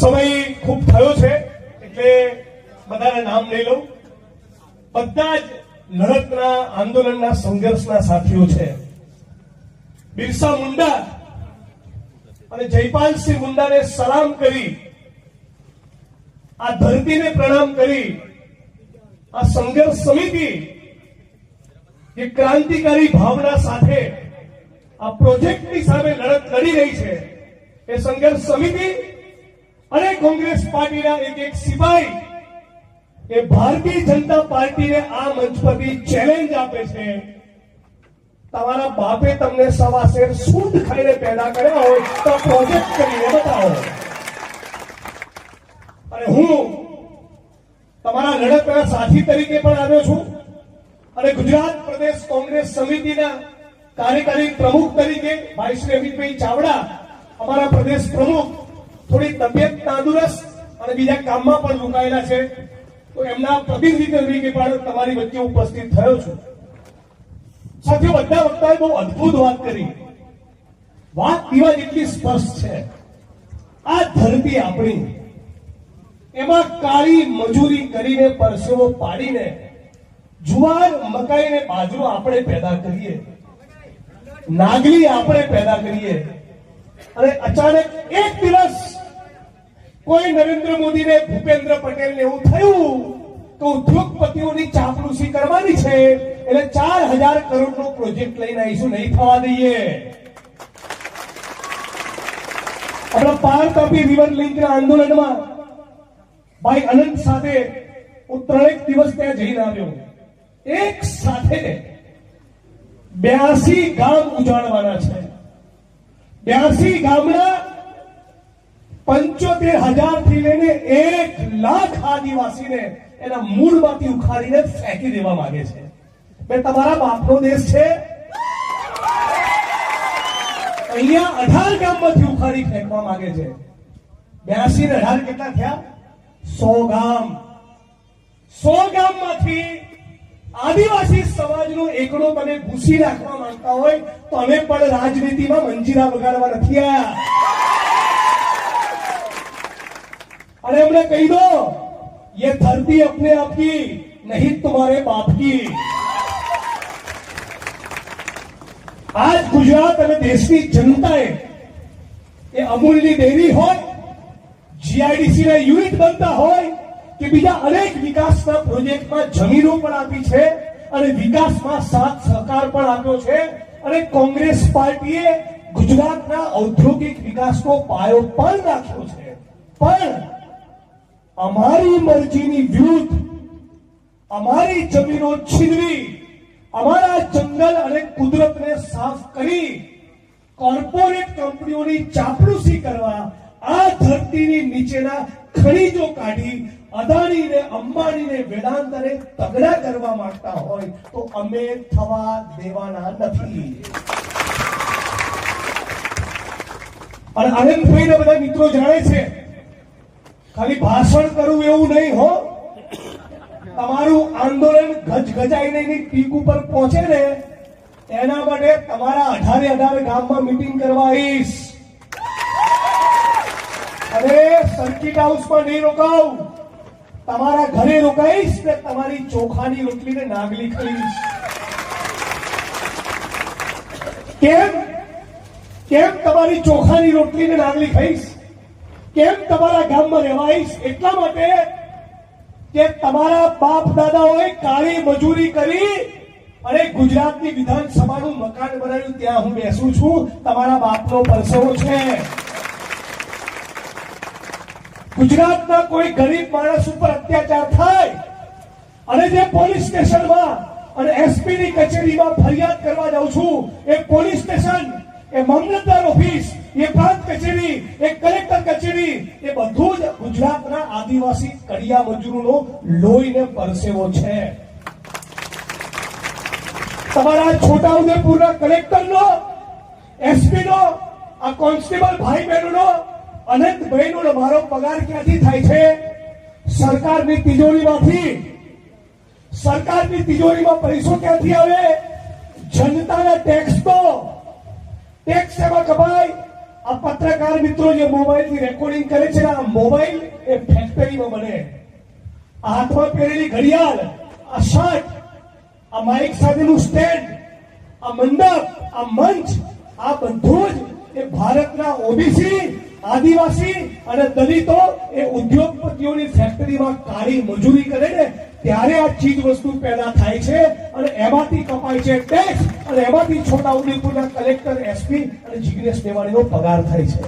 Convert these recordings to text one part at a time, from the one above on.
સમય ખૂબ થયો છે, એટલે બધાના નામ લઈ લઉં. બધા જ લડતના, આંદોલનના, સંઘર્ષના સાથીઓ છે. બિરસા મુંડા અને જયપાલસિંહ મુંડાને સલામ કરી, આ ધરતીને પ્રણામ કરી, આ સંઘર્ષ સમિતિ જે ક્રાંતિકારી ભાવના સાથે આ પ્રોજેક્ટની સામે લડત લડી રહી છે. એ સંઘર્ષ સમિતિ અને કોંગ્રેસ પાર્ટીના એક એક સિપાહી એ ભારતીય જનતા પાર્ટીને આ મંચ પરથી ચેલેન્જ આપે છે. તમારા બાપે તમને સવા શેર શુદ્ધ ખાઈને પેદા કર્યા હોય તો પ્રોજેક્ટ કરીને બતાવો. અને હું તમારા લડતના સાથી તરીકે પણ આવ્યો છું અને ગુજરાત પ્રદેશ કોંગ્રેસ સમિતિના કાર્યકારી પ્રમુખ તરીકે ભાઈ શ્રી અમિતભાઈ ચાવડા અમારા પ્રદેશ પ્રમુખ થોડી તબિયત તંદુરસ્ત અને બીજા કામમાં પણ રોકાયેલા છે. તો એમના પ્રતિનિધિ તરીકે પણ તમારી વચ્ચે ઉપસ્થિત થયો છું. સાથે બધા વક્તાએ બહુ અદભુત વાત કરી. વાત પીવા જેટલી સ્પષ્ટ છે. આ ધરતી આપણી. એમાં કાળી મજૂરી કરીને પરસેવો પાડીને જુવાર મકાઈ ને બાજરો આપણે પેદા કરીએ. નાગલી આપણે પેદા કરીએ. અને અચાનક એક દિવસ કોઈ નરેન્દ્ર મોદી ને ભૂપેન્દ્ર પટેલ ને એવું થયું કે ઉદ્યોગપતિઓની ચાપલુસી કરવાની છે, એટલે ચાર હજાર કરોડ નો પ્રોજેક્ટ લઈને આવીશું, નહીં થવા દઈએ. આપણા પાર તાપી રિવર લિંક આંદોલનમાં ભાઈ અનંત સાથે હું ત્રણેક દિવસ ત્યાં જઈને આવ્યો. એક સાથે બ્યાસી ગામ ઉજાડવાના છે. બ્યાસી ગામડા પંચોતેર હજારથી લઈને એક લાખ આદિવાસીને એના મૂળમાંથી ઉખાડીને ફેંકી દેવા માંગે છે. બે, તમારા બાપનો દેશ છે. અહીંયા અઢાર ગામમાંથી ઉખાડી ફેંકવા માંગે છે. બ્યાસી ને અઢાર કેટલા થયા? સો ગામ. સો ગામમાંથી આદિવાસી સમાજનો એકડો તમે ભૂસી રાખવા માંગતા હોય તો અમે પણ રાજનીતિમાં મંજીરા વગાડવા નથી આવ્યા અને એમને કહી દો ये धरती अपने आप की नहीं तुम्हारे बाप की આજ ગુજરાત અને દેશની જનતાએ એ અમૂલની ડેરી હોય જીઆઈડીસી ના યુનિટ બનતા હોય કે બીજા અનેક વિકાસના પ્રોજેક્ટમાં જમીનો પણ આપી છે અને વિકાસમાં સાથ સહકાર પણ આપ્યો છે અને કોંગ્રેસ પાર્ટીએ ગુજરાતના ઔદ્યોગિક વિકાસનો પાયો પણ નાખ્યો છે. પણ અમારી મરજીની વિરુદ્ધ અમારી જમીનો છીનવી, અમારા જંગલ અને કુદરતને સાફ કરી કોર્પોરેટ કંપનીઓની ચાપલુસી કરવા, આ ધરતીની નીચેના ખનીજો કાઢી અદાણીને, અંબાણીને વેદાંતને તગડા કરવા માંગતા હોય તો અમે થવા દેવાના નથી. અને આનંદભાઈ ને બધા મિત્રો જાણે છે, ખાલી ભાષણ કરવું એવું નહીં હો. તમારું આંદોલન ગજગજાઈને એની પીક ઉપર પહોંચે ને, એના માટે તમારા અઢારે અઢારે ગામમાં મીટિંગ કરવા આવીશ. અને સર્કિટ હાઉસમાં નહીં રોકાવ. તમારા ઘરે રોકાઈશ ને તમારી ચોખાની રોટલીને નાગલી ખાઈશ. કેમ? કેમ તમારી ચોખાની રોટલીને નાગલી ખાઈશ? કેમ તમારા ગામમાં રહેવાઈશ? એટલા માટે કે તમારા બાપ દાદાઓએ કાળી મજૂરી કરી અને ગુજરાતની વિધાનસભાનું મકાન બનાવ્યું. ત્યાં હું બેસું છું. તમારા બાપનો પરસેવો છે. ગુજરાતના કોઈ ગરીબ માણસ ઉપર અત્યાચાર થાય, અને જે પોલીસ સ્ટેશનમાં અને એસપી ની કચેરીમાં ફરિયાદ કરવા જાઉં છું, એ પોલીસ સ્ટેશન, એ મામલતદાર ઓફિસ, એ પ્રાંત કચેરી, એ કલેક્ટર કચેરી, એ બધું જ ગુજરાતના આદિવાસી કડિયા મજૂરોનો લોહીને પરસેવો છે. તમારા છોટા ઉદેપુરના કલેક્ટરનો, એસપીનો, આ કોન્સ્ટેબલ ભાઈ બહેનોનો અનંત બહેનોનો મારો પગાર ક્યાંથી થાય છે? સરકારની તિજોરીમાંથી. સરકારની તિજોરીમાં પૈસો ક્યાંથી આવે? જનતાના ટેક્સ તો. ટેક્સ એમાં કપાય? આ પત્રકાર મિત્રો જે મોબાઈલથી રેકોર્ડિંગ કરે છે આ મોબાઈલ એ ફેક્ટરીમાં બને. આ હાથમાં પહેરેલી ઘડિયાળ, આ શર્ટ, આ માઇક સાથેનું સ્ટેન્ડ આ મંડપ, આ મંચ, આ બધું જ એ ભારતના ઓબીસી આદિવાસી અને દલિતો એ ઉદ્યોગપતિઓની ફેક્ટરીમાં કાળી મજૂરી કરે ને, ત્યારે આ ચીજ વસ્તુ પેદા થાય છે અને એમાંથી કપાય છે ટેક્સ અને એમાંથી છોટા ઉદેપુરના કલેક્ટર એસપી અને જિગ્નેશ મેવાણીનો પગાર થાય છે.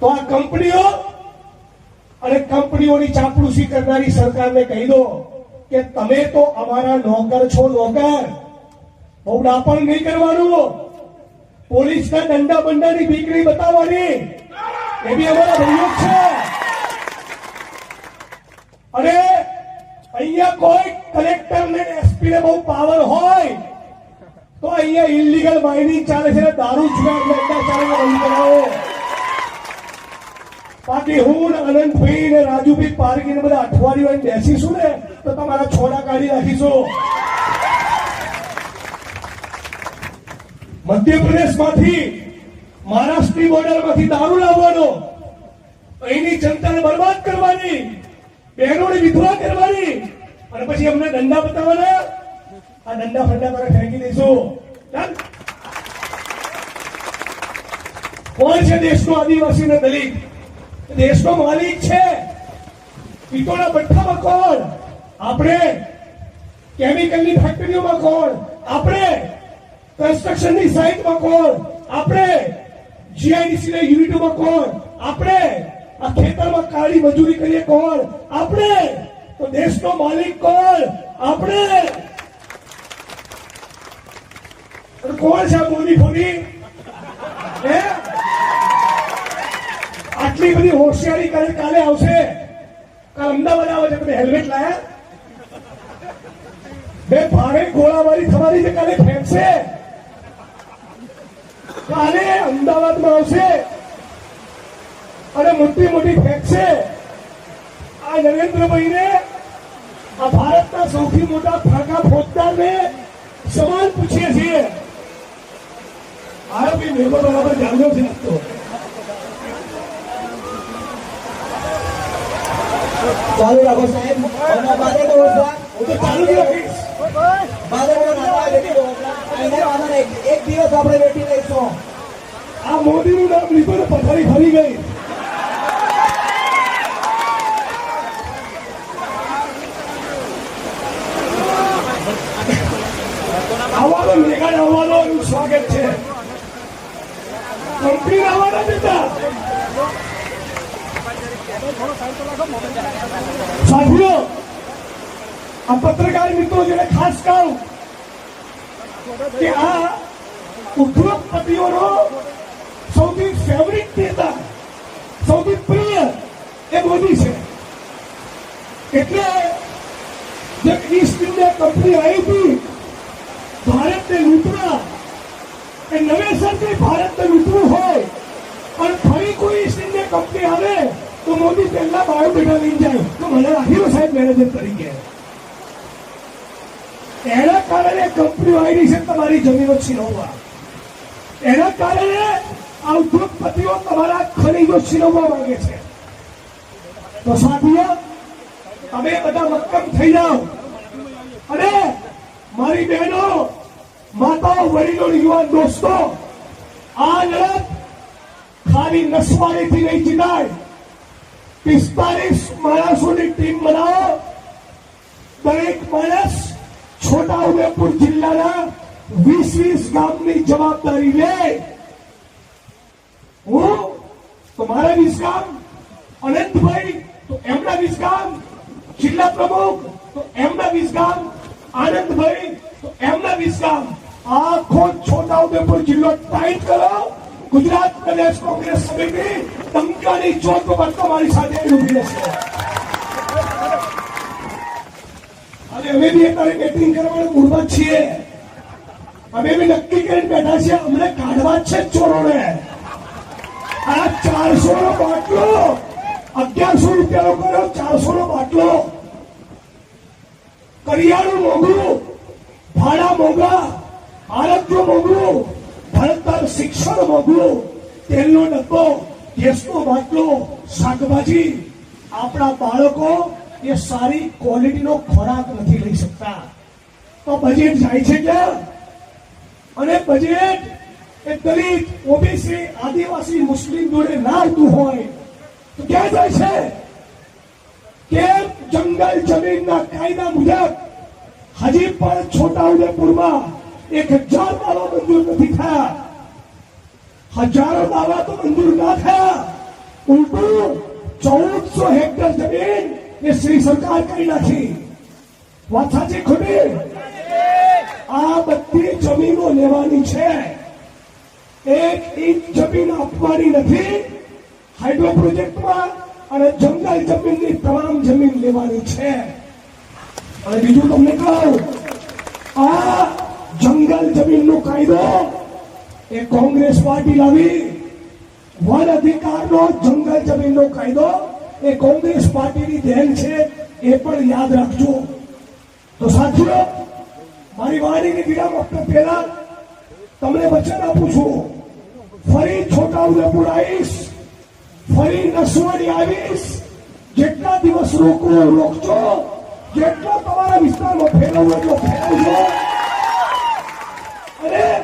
તો આ કંપનીઓ અને કંપનીઓની ચાપડુસી કરનારી સરકારને કહી દો કે તમે તો અમારા નોકર છો નોકર. બહુ ડાપણ નહીં કરવાનું. પોલીસના ડંડા બંડાની નહીં બતાવવાની. એ બી અમારા ભાઈઓ છે. અને અહીંયા કોઈ કલેક્ટર ને એસપી ને બહુ પાવર હોય, તો અહીંયા ઇલીગલ માઇનિંગ ચાલે છે દારૂ જુગાર અડ્ડા ચાલે બંધ કરાવો. બાકી હું ને અનંતભાઈ ને રાજુભાઈ પારકી ને બધા અઠવાડિયું બેસીશું ને, તો તમારા છોડા કાઢી નાખીશું. મધ્યપ્રદેશમાંથી મહારાષ્ટ્રની બોર્ડરમાંથી દારૂ લાવવાનો, અહીંની જનતાને બરબાદ કરવાની બહેનોને વિધવા કરવાની, અને પછી અમને દંડા બતાવવાના. આ દંડા ફંડા તારે ફેંકી દઈશું. કોણ છે દેશનો આદિવાસી ને દલિત? દેશનો માલિક છે. પિત્તોના ભઠ્ઠામાં કોણ? આપણે કેમિકલની ફેક્ટરીઓમાં કોણ? આપણે કન્સ્ટ્રક્શનની સાઇટમાં કોણ? આપણે જીઆઈડીસી ના યુનિટોમાં કોણ? આપણે આ ખેતરમાં કાળી મજૂરી કરીએ કોણ? આપણે તો દેશનો માલિક કોણ? આપણે કોણ છે મોદી ફોની? હે? આટલી બધી હોશિયારી કરે કાલે આવશે. કાલ અમદાવાદ આવે છે, તમે હેલ્મેટ લાયા? બે ભારે ગોળાબારી થવાની છે કાલે ફેંકશે. કાલે અમદાવાદમાં આવશે. અને મોટી મોટી ફેંકશે આ નરેન્દ્રભાઈને આ ભારતના સૌથી મોટા ફાંકા ફોજદારને સવાલ પૂછીએ છીએ. આ બી મેમો બરાબર જાણ્યો છે તો. ચાલુ રાખો સાહેબ. હું તો ચાલુ જ રાખીશ. બાદે તો નાના વેટી દો એને વાંધો નહીં. આપણે વેટી રહીશું આ મોદીનું નામ લીધું પથારી ફરી ગઈ. આવવાનો મેઘાડ આવવાનો સ્વાગત છે. કંપની આવવાના સાથીઓ આ પત્રકાર મિત્રો, જેને ખાસ કહું આ ઉદ્યોગપતિઓનો સૌથી ફેવરિટ નેતા, સૌથી પ્રિય એ મોદી છે. એટલે જે ઈસ્ટ ઇન્ડિયા કંપની આવી હતી, ભારતને લૂંટવા, એ નવેસરથી ભારતને લૂંટવું હોય અને ફરી કોઈ ઈસ્ટ ઇન્ડિયા કંપની આવે, તો મોદી પહેલા બાયોડેટા લઈને જાય. તો મને રાખ્યો સાહેબ મેનેજર તરીકે. એના કારણે કંપનીઓ આવી છે તમારી જમીનો છીનવવા. એના કારણે આ ઉદ્યોગપતિઓ તમારા ખનીજો છીનવવા માંગે છે. તો સાથીઓ, તમે બધા મક્કમ થઈ જાઓ. અને મારી બહેનો, માતાઓ, વડીલો, યુવાન દોસ્તો, આ લડત ખાલી નસવાડીથી નહીં જીતાય પિસ્તાલીસ માણસોની ટીમ બનાવો. દરેક માણસ છોટા ઉદેપુર જિલ્લાના વીસ વીસ ગામની જવાબદારી લે. હું તો મારા વીસ ગામ અનંતભાઈ, તો એમના વીસ ગામ જિલ્લા પ્રમુખ, તો એમના વીસ ગામ આનંદભાઈ, તો એમના વીસ ગામ આખો છોટા ઉદેપુર જિલ્લો ટાઈટ કરો. ગુજરાત પ્રદેશ કોંગ્રેસ સમિતિ ટંકાની ચોથ પર તમારી સાથે ઊભી રહેશે. અને અમે બી અત્યારે મીટિંગ કરવાનું મૂળમાં છીએ. અમે બી નક્કી કરીને બેઠા છીએ અમને કાઢવા છે ચોરોને આ ચારસો નો બાટલો અગિયારસો રૂપિયાનો કર્યો ચારસો નો બાટલો કરિયાણું મોંઘું ભાડા મોંઘા આરોગ્ય મોંઘું ભણતર શિક્ષણ મોંઘું તેલનો ડબ્બો ગેસનો બાટલો શાકભાજી આપણા બાળકો એ સારી ક્વોલિટીનો ખોરાક નથી લઈ શકતા તો બજેટ જાય છે ક્યાં અને બજેટ એ દલિત, ઓબીસી, આદિવાસી, મુસ્લિમ જોડે ના આવતું હોય, તો ક્યાં જાય છે? કે જંગલ જમીનના કાયદા મુજબ હજી પણ છોટાઉદેપુરમાં એક હજાર દાવા મંજૂર નથી થયા. હજારો દાવા તો મંજૂર ના થયા. ઉલટું ચૌદસો હેક્ટર જમીન એ શ્રી સરકાર કરી નાખી. વાત સાચી ખોટી? આ બધી જમીનો લેવાની છે. એક ઇંચ જમીન આપવાની નથી. હાઇડ્રો પ્રોજેક્ટમાં અને જંગલ જમીનની તમામ જમીન લેવાની છે. અને બીજું તમને કહું, આ જંગલ જમીનનો કાયદો એ કોંગ્રેસ પાર્ટી લાવી. વન અધિકારનો જંગલ જમીનનો કાયદો એ કોંગ્રેસ પાર્ટીની દેન છે એ પણ યાદ રાખજો. તો સાથીઓ મારી વાણીની વિરામ આપતા પહેલા તમને વચન આપું છું. ફરી છોટાઉદેપુર આવીશ. ફરી નસવાડી આવીશ. જેટલા દિવસ રોકો, રોકજો. જેટલો તમારા વિસ્તારમાં ફેલાવો, એટલો ફેલાવજો. અને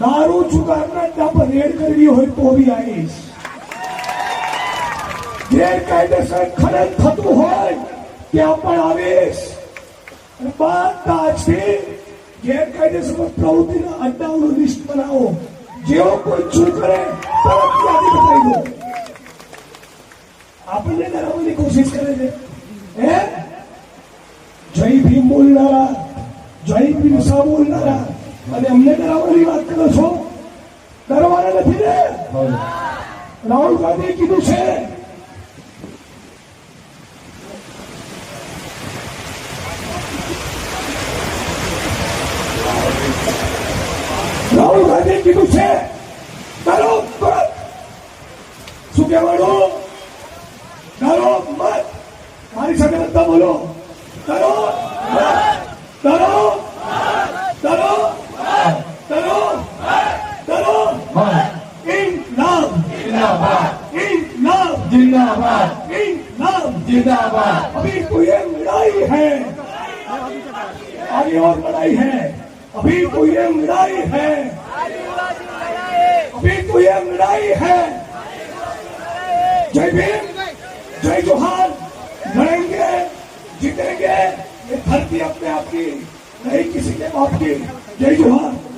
દારૂ, જુગારના અડ્ડા પર રેડ કરવી હોય તો બી આવીશ. ગેરકાયદેસર ખનન થતું હોય, ત્યાં પણ આવીશ. અને બધા આજથી ગેરકાયદેસર પ્રવૃત્તિના અડ્ડાઓનું લિસ્ટ બનાવો. જેવો કોઈ શું કરે તરત યાદી બતાવી દો. આપણને ડરાવવાની કોશિશ કરે છે. હે? જય ભીમ બોલનારા જય ભીમ શાહ બોલનારા? અને અમને ડરાવવાની વાત કરો છો? ડરવાના નથી ને? રાહુલ ગાંધીએ કીધું છે રાહુલ ગાંધીએ કીધું છે ડરો મત શું કહેવાનું ડરો મત મારી સાથે બધા બોલો ડરો મત ડરો ડરો ડરો ડરો ઇન્કલાબ जिंदाबाद इनकलाब जिंदाबाद इनकलाब जिंदाबाद अभी तो ये लड़ाई है आगे और लड़ाई है अभी तो ये लड़ाई है अभी तो ये लड़ाई है। जय भीम, जय जोहार। लड़ेंगे, जीतेंगे। ये धरती अपने आप की, नहीं किसी के बाप की। जय जोहार।